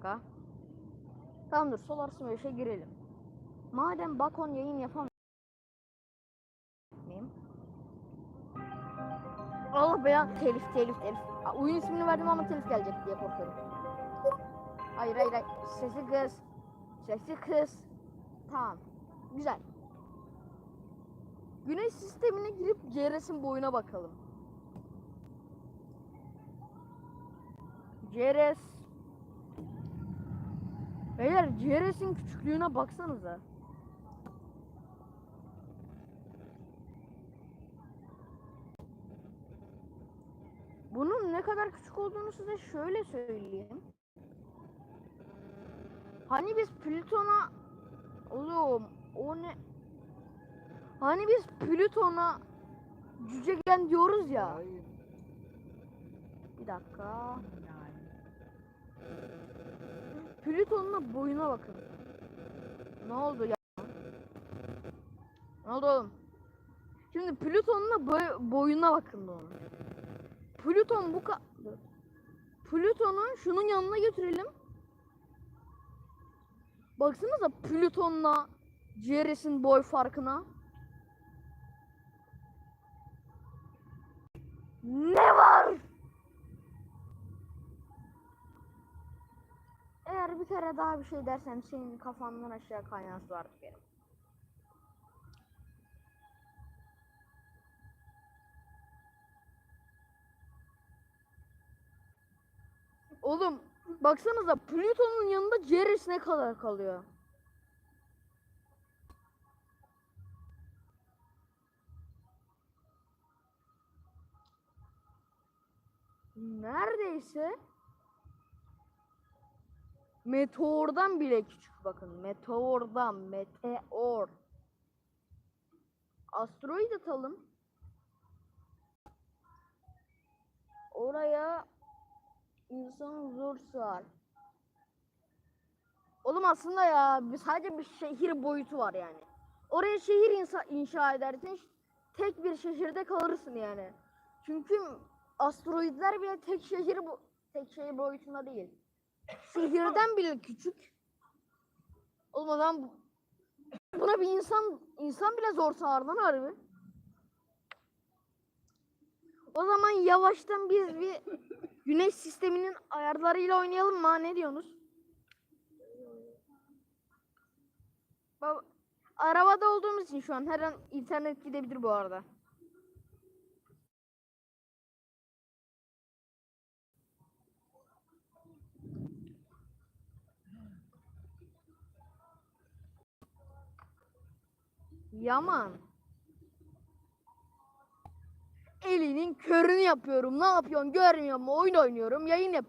dakika. Tamamdır Solar Smash'e girelim. Madem Bakon yayın yapamıyorum. Allah be ya telif telif telif. Aa, Oyun ismini verdim ama telif gelecek diye korkuyorum. Hayır hayır hayır. Sesi kız. Sesi kız. Tamam. Güzel. Güneş sistemine girip Ceres'in boyuna bakalım. Ceres. Beyler Ceres'in küçüklüğüne baksanıza. Bunun ne kadar küçük olduğunu size şöyle söyleyeyim. Hani biz Plüton'a oğlum o ne Hani biz Plüton'a cücegen diyoruz ya. Hayır. Bir dakika. Plüton'un boyuna bakın. Ne oldu ya? Ne oldu oğlum? Şimdi Plüton'un boy- boyuna bakın onun. Plüton bu ka... Plüton'u şunun yanına götürelim. Baksanıza Plüton'la Ceres'in boy farkına. Ne var? Eğer bir kere daha bir şey dersen senin kafandan aşağı kaynası var benim. Oğlum baksanıza Plüton'un yanında Ceres ne kadar kalıyor? Neredeyse Meteordan bile küçük bakın. Meteordan, meteor. Asteroid atalım. Oraya insan zor sığar. Oğlum aslında ya sadece bir şehir boyutu var yani. Oraya şehir insa, inşa edersin tek bir şehirde kalırsın yani. Çünkü asteroidler bile tek şehir bu tek şehir boyutunda değil. Şehirden bile küçük. Oğlum o zaman bu- buna bir insan insan bile zor sığar lan harbi. O zaman yavaştan biz bir güneş sisteminin ayarlarıyla oynayalım mı? Ne diyorsunuz? Baba, arabada olduğumuz için şu an her an internet gidebilir bu arada. Yaman. Elinin körünü yapıyorum. Ne yapıyorsun? Görmüyor mu? Oyun oynuyorum. Yayın yap.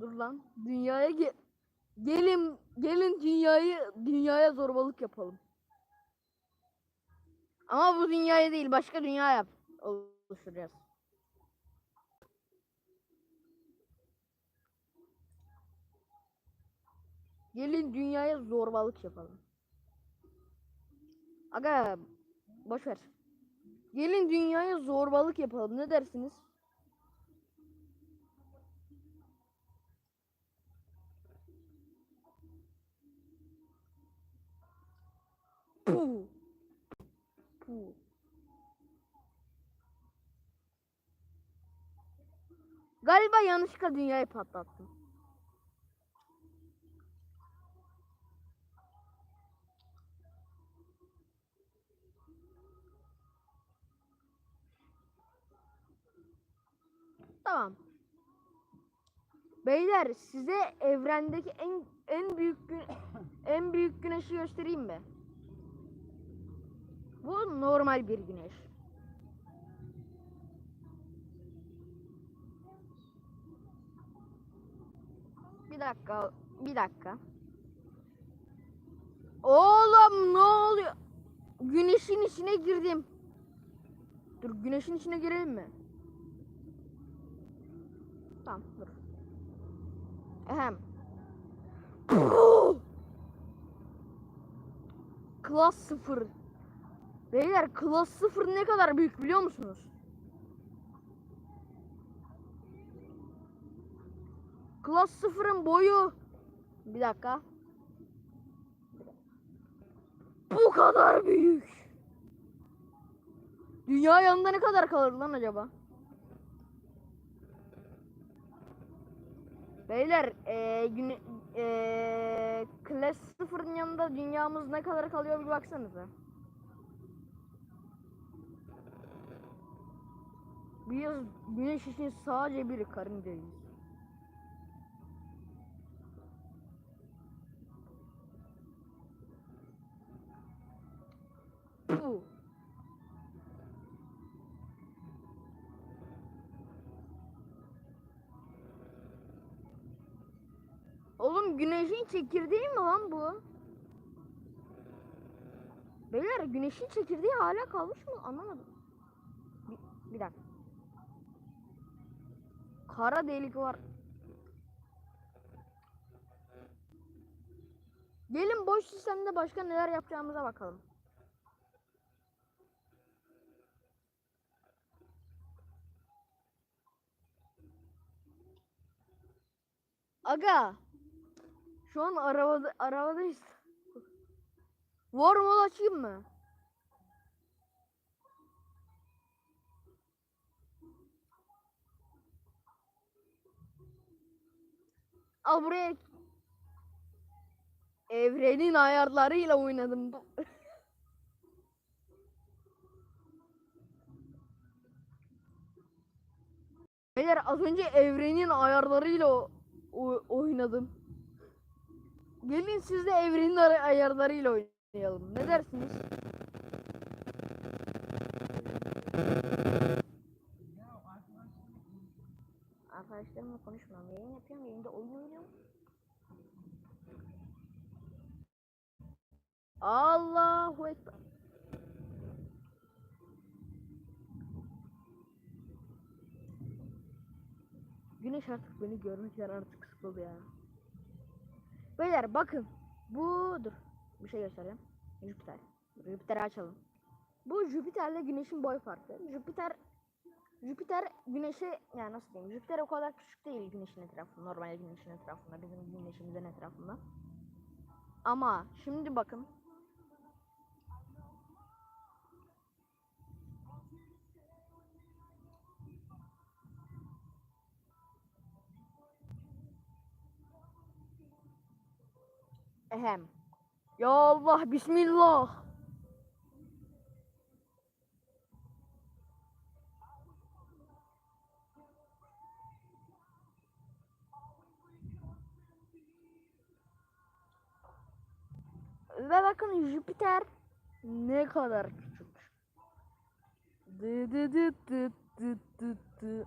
Dur lan. Dünyaya ge gelin gelin dünyayı dünyaya zorbalık yapalım. Ama bu dünyaya değil başka dünya yap oluşturacağız. Gelin dünyaya zorbalık yapalım. Aga boş ver. Gelin dünyaya zorbalık yapalım. Ne dersiniz? Puh. Puh. Galiba yanlışlıkla dünyayı patlattım. Tamam. Beyler size evrendeki en en büyük en büyük güneşi göstereyim mi? Bu normal bir güneş. Bir dakika, bir dakika. Oğlum ne oluyor? Güneşin içine girdim. Dur güneşin içine girelim mi? Tamam dur. Ehem. Klas sıfır. Beyler klas 0 ne kadar büyük biliyor musunuz? Klas 0'ın boyu bir dakika. Bu kadar büyük. Dünya yanında ne kadar kalır lan acaba? Beyler, eee gün eee Class 0'ın yanında dünyamız ne kadar kalıyor bir baksanıza. Biz güneş için sadece bir karıncayız. Puh. Güneşin çekirdeği mi lan bu? Beyler güneşin çekirdeği hala kalmış mı? Anlamadım. Bir, bir dakika. Kara delik var. Gelin boş sistemde başka neler yapacağımıza bakalım. Aga. Şu an arabada arabadayız. War mode açayım mı? Al buraya. Evrenin ayarlarıyla oynadım. Beyler az önce evrenin ayarlarıyla oynadım. Gelin siz de evrenin ayarlarıyla oynayalım. Ne dersiniz? Arkadaşlarımla konuşmuyorum. Yayın yapıyorum. Yayında oyun oynuyorum. Allahu Ekber. Güneş artık beni görmekten artık sıkıldı ya. Beyler bakın. Budur. Bir şey göstereyim. Jüpiter. Jüpiter'i açalım. Bu Jüpiter'le Güneş'in boy farkı. Jüpiter Jüpiter Güneş'e yani nasıl diyeyim? Jüpiter o kadar küçük değil Güneş'in etrafında. Normal Güneş'in etrafında. Bizim Güneş'imizin etrafında. Ama şimdi bakın. Ehem. Ya Allah Bismillah. Ve bakın Jüpiter ne kadar küçük. Dı dı dı dı dı dı dı.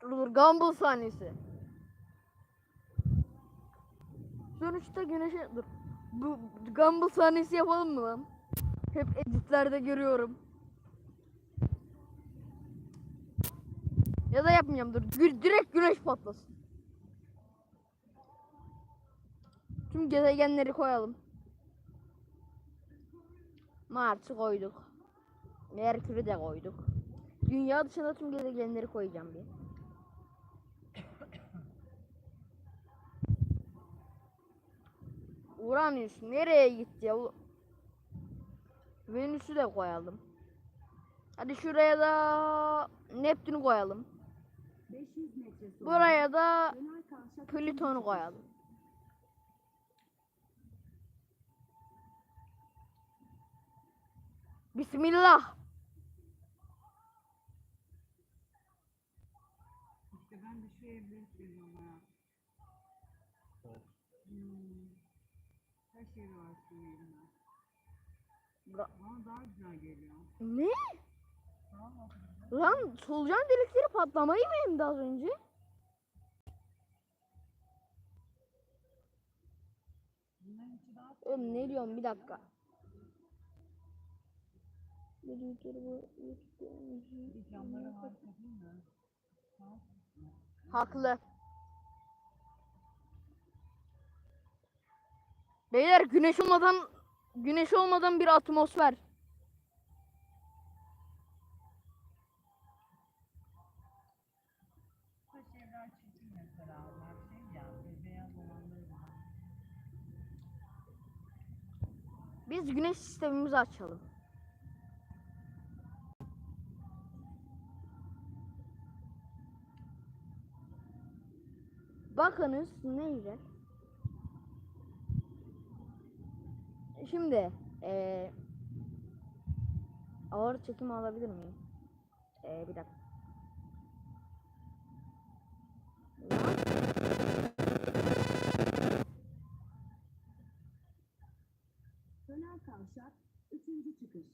Dur dur Gumball sahnesi. Sonuçta güneşe dur. Bu Gumball sahnesi yapalım mı lan? Hep editlerde görüyorum. Ya da yapmayacağım dur. Gü- direkt güneş patlasın. Tüm gezegenleri koyalım. Mars'ı koyduk. Merkür'ü de koyduk. Dünya dışında tüm gezegenleri koyacağım bir. Uranüs nereye gitti ya? Venüs'ü de koyalım. Hadi şuraya da Neptün'ü koyalım. 500 metre sonra Buraya da Plüton'u koyalım. Bismillah. İşte ben de şu evleri seviyorum ha. Hmm. Her şey var şu evimde. Bra- Bana daha güzel geliyor. Ne? Lan solucan delikleri patlamayı mı emdi az önce? Oğlum ne diyorum bir dakika. bir mi? Haklı. Beyler güneş olmadan Güneş olmadan bir atmosfer. Biz güneş sistemimizi açalım. Bakınız ne Şimdi eee ağır çekim alabilir miyim? Eee bir dakika. Döner kavşak, üçüncü çıkış.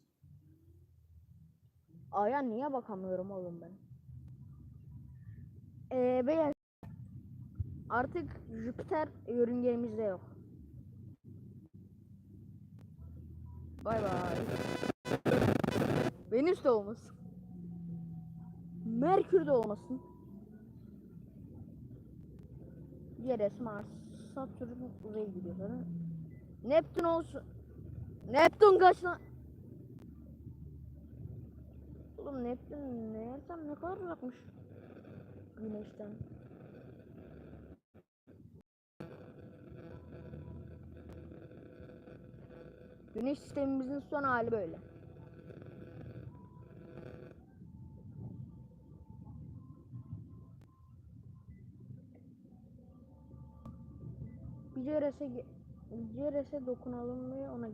Aya niye bakamıyorum oğlum ben? Eee beyler artık Jüpiter yörüngemizde yok. Bay bay. Venüs de olmasın. Merkür de olmasın. Ceres, Mars, Satürn uzaya gidiyor zaten. Neptün olsun. Neptün kaç lan? Oğlum Neptün nereden ne kadar uzakmış Güneşten. Güneş sistemimizin son hali böyle. Bir Ceres'e Ceres'e dokunalım ve ona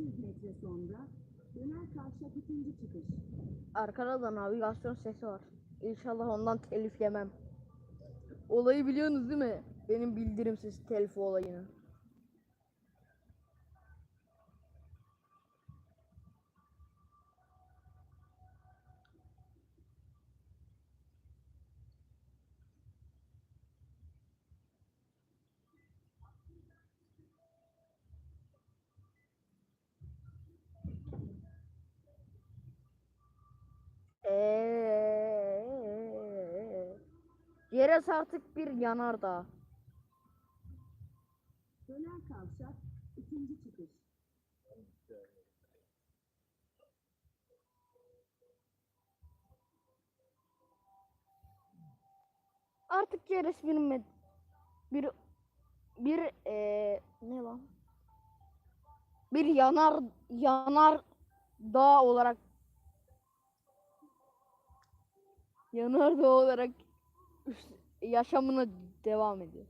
yüz metre sonra döner kavşak ikinci çıkış. Arkada da navigasyon sesi var. İnşallah ondan telif yemem. Olayı biliyorsunuz değil mi? Benim bildirim sesi telif olayını. Ceres artık bir yanardağ. Döner kavşak ikinci çıkış. Artık Ceres bir bir bir eee ne lan? Bir yanar yanar dağ olarak yanar dağ olarak yaşamına devam ediyor.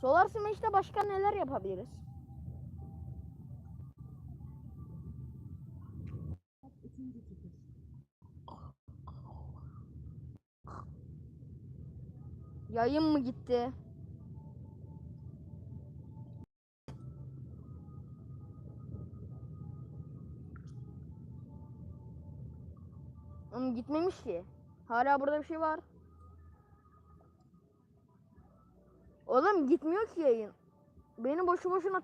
Solar Smash'te başka neler yapabiliriz? Yayın mı gitti? Gitmemiş ki. Hala burada bir şey var. Oğlum gitmiyor ki yayın. Beni boşu boşuna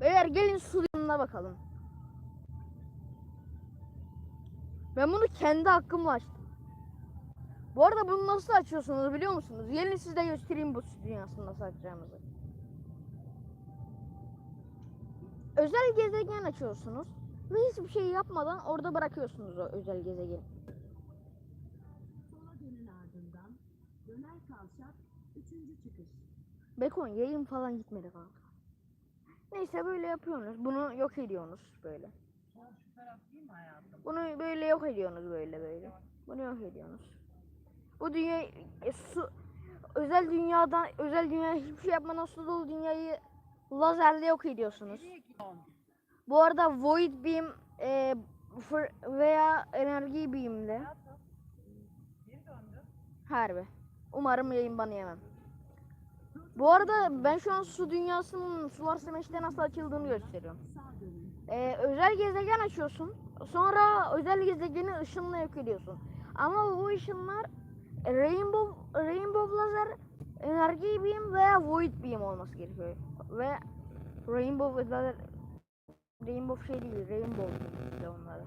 Beyler gelin su yanına bakalım. Ben bunu kendi hakkımla açtım. Bu arada bunu nasıl açıyorsunuz biliyor musunuz? Gelin size göstereyim bu dünyasını nasıl açacağımızı. Özel gezegen açıyorsunuz ve hiçbir şey yapmadan orada bırakıyorsunuz o özel gezegeni. Sola dönün ardından döner kavşak üçüncü çıkış. Bekon yayın falan gitmedi kanka. Neyse böyle yapıyorsunuz. Bunu yok ediyorsunuz böyle. Bunu böyle yok ediyorsunuz böyle böyle. Bunu yok ediyorsunuz. Bu dünya e, su özel dünyadan özel dünya hiçbir şey yapmadan su dolu dünyayı lazerle yok ediyorsunuz. Bu arada void beam e, veya enerji döndüm. harbi. Umarım yayın bana yemem. Bu arada ben şu an su dünyasının sular semeçte nasıl açıldığını gösteriyorum. Sağ dönün. E, özel gezegen açıyorsun. Sonra özel gezegeni ışınla yok ediyorsun. Ama bu ışınlar Rainbow Rainbow lazer, enerji beam veya void beam olması gerekiyor. Ve Rainbow lazer Rainbow şey değil, Rainbow de onları.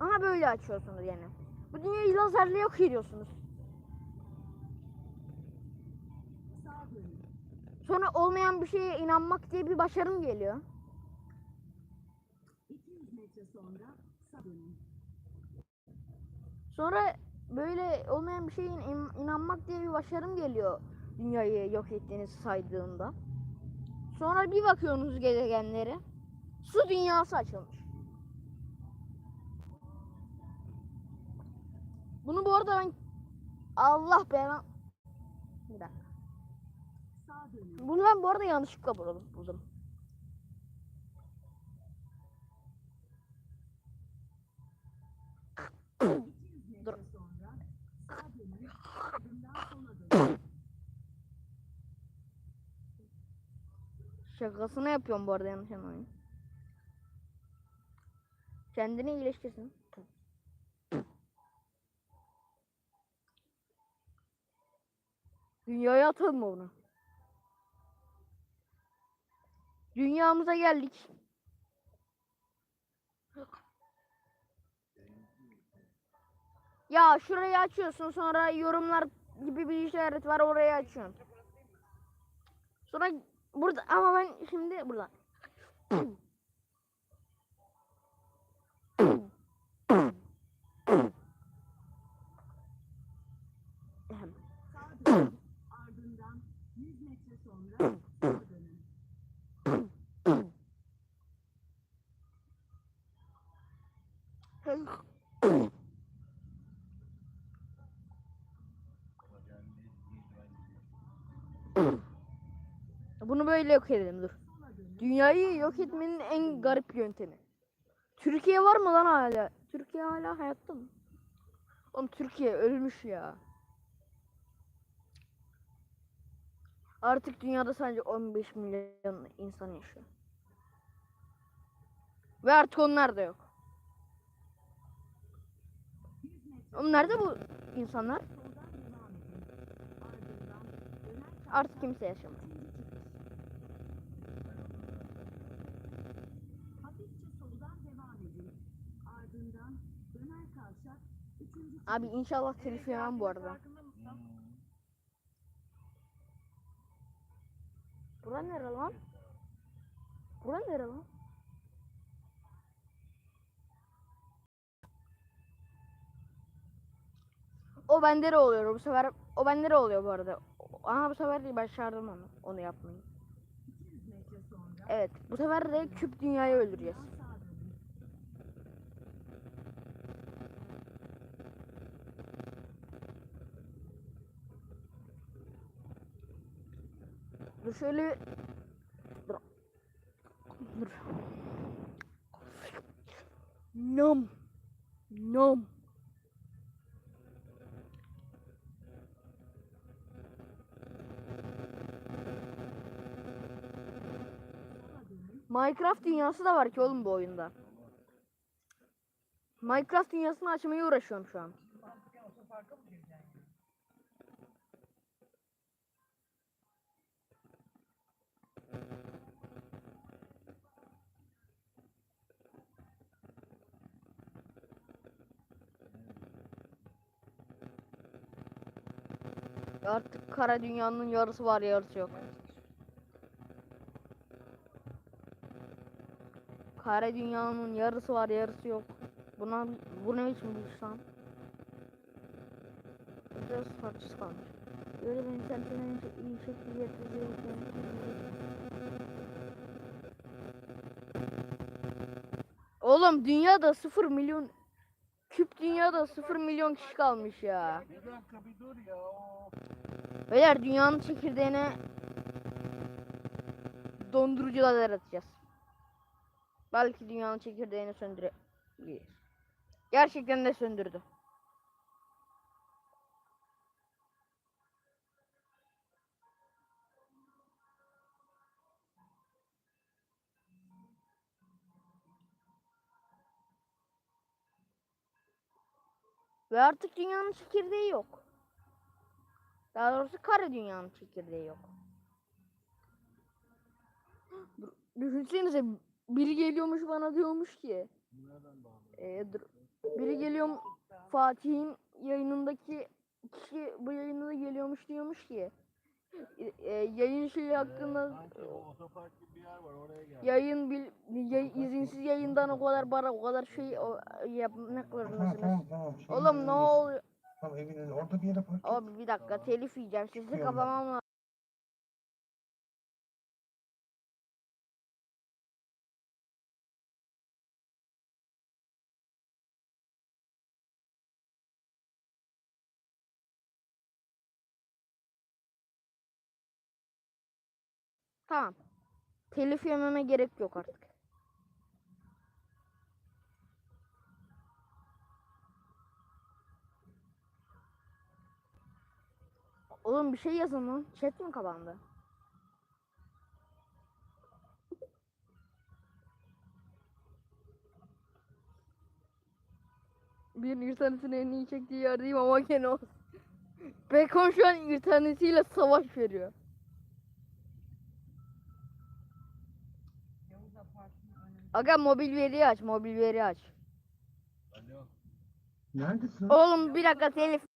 Ama böyle açıyorsunuz yani. Bu dünyayı lazerle yok ediyorsunuz. Sonra olmayan bir şeye inanmak diye bir başarım geliyor. 200 metre sonra. Sonra böyle olmayan bir in- inanmak diye bir başarım geliyor dünyayı yok ettiğinizi saydığında. Sonra bir bakıyorsunuz gezegenlere. Su dünyası açılmış. Bunu bu arada ben Allah ben bir dakika. Bunu ben bu arada yanlışlıkla buldum. buldum. Dur. 200 metre sonra sağa dönün. Ardından sola dönün. Şakasını yapıyorum bu arada yanlış anlamayın. Kendini iyileştirsin. Dünyaya atalım mı bunu? Dünyamıza geldik. Ya şurayı açıyorsun sonra yorumlar gibi bir işaret var orayı açıyorsun. Sonra burada ama ben şimdi burada. Sağa dönün. Ardından 100 metre sonra sola dönün. Bunu böyle yok edelim dur. Dünyayı yok etmenin en garip yöntemi. Türkiye var mı lan hala? Türkiye hala hayatta mı? Oğlum Türkiye ölmüş ya. Artık dünyada sadece 15 milyon insan yaşıyor. Ve artık onlar da yok. 100 metre Oğlum nerede bu insanlar? Artık kimse yaşamıyor. Hafifçe soldan devam edin. Ardından döner kavşak üçüncü çıkış. Abi inşallah telif yemem bu arada. Bura nere lan? Bura nere lan? O bende de oluyor bu sefer. O bende de oluyor bu arada. Aha bu sefer de başardım onu. Onu yapmayı. 200 metre sonra Evet bu sefer de küp dünyayı öldüreceğiz. Dur şöyle Dur. Dur. Nom. Nom. Minecraft dünyası da var ki oğlum bu oyunda. Minecraft dünyasını açmaya uğraşıyorum şu an. Artık kara dünyanın yarısı var yarısı yok. Kara dünyanın yarısı var yarısı yok. Buna bu ne biçim bir lan? Biraz farksız kalmış. Böyle bir internetin iyi şekilde yapılıyor. Oğlum dünyada 0 milyon küp dünyada 0 milyon kişi kalmış ya. Bir dakika bir dur ya. Beyler dünyanın çekirdeğine dondurucular yaratacağız. Belki dünyanın çekirdeğini söndürebilir. Gerçekten de söndürdü. Ve artık dünyanın çekirdeği yok. Daha doğrusu kare dünyanın çekirdeği yok. Düşünsenize biri geliyormuş bana diyormuş ki e, dur, biri geliyor Fatih'in yayınındaki kişi bu yayınına geliyormuş diyormuş ki e, e, yayın şeyi hakkında Ee, sanki o otopark gibi bir yer var oraya gel. yayın bil, yay- izinsiz yayından o kadar para o kadar şey o, yapmak zorundasınız. Şey Oğlum ne oluyor? Tamam evin önünde. Orada bir yere park et. Abi bir dakika telif yiyeceğim. Sesi Çıkıyorum ben. kapamam lazım. Tamam. Telif yememe gerek yok artık. Oğlum bir şey yazın lan. Chat mi kapandı? Bir internetin en iyi çektiği yerdeyim ama gene olsun. Bacon şu an internetiyle savaş veriyor. Aga mobil veri aç, mobil veri aç. Alo. Neredesin? Oğlum bir dakika telif.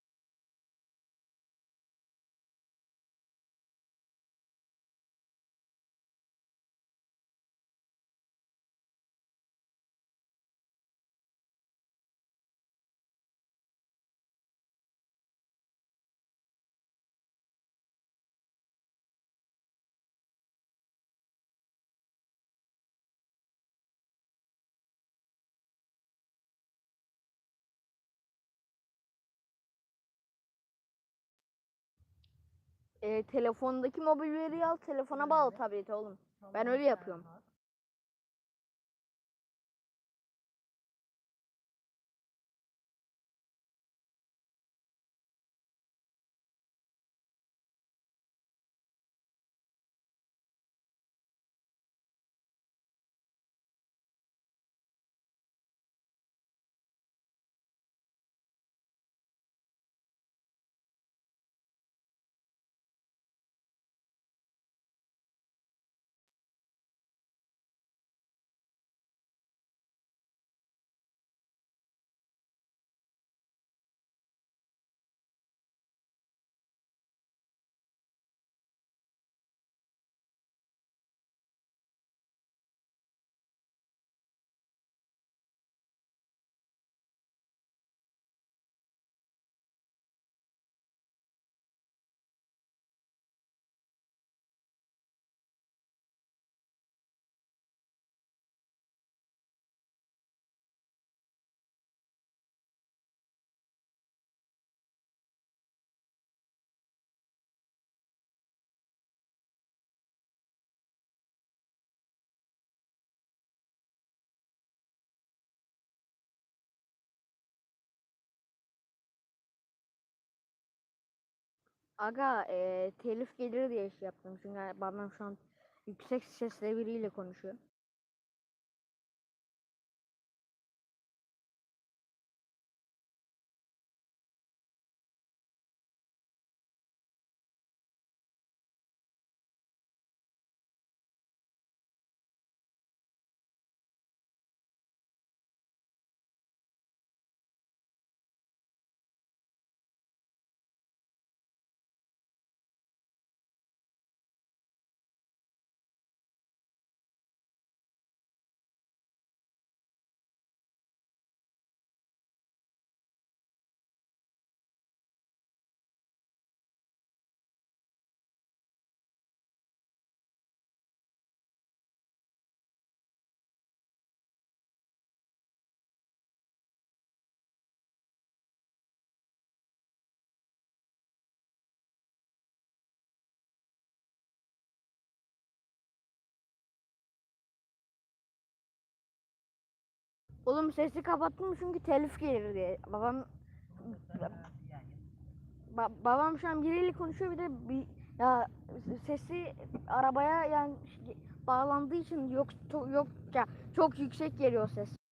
E, telefondaki mobil veriyi al, telefona bağla tableti oğlum. Ben öyle yapıyorum. Aga e, telif gelir diye şey yaptım. Çünkü babam şu an yüksek sesle biriyle konuşuyor. Oğlum sesi kapattım çünkü telif gelir diye. Babam ba- babam şu an biriyle konuşuyor bir de bir ya sesi arabaya yani bağlandığı için yok yok ya çok yüksek geliyor ses.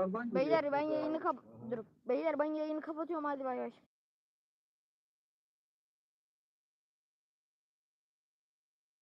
Beyler ben yayını kap dur. Beyler ben yayını kapatıyorum hadi bay bay.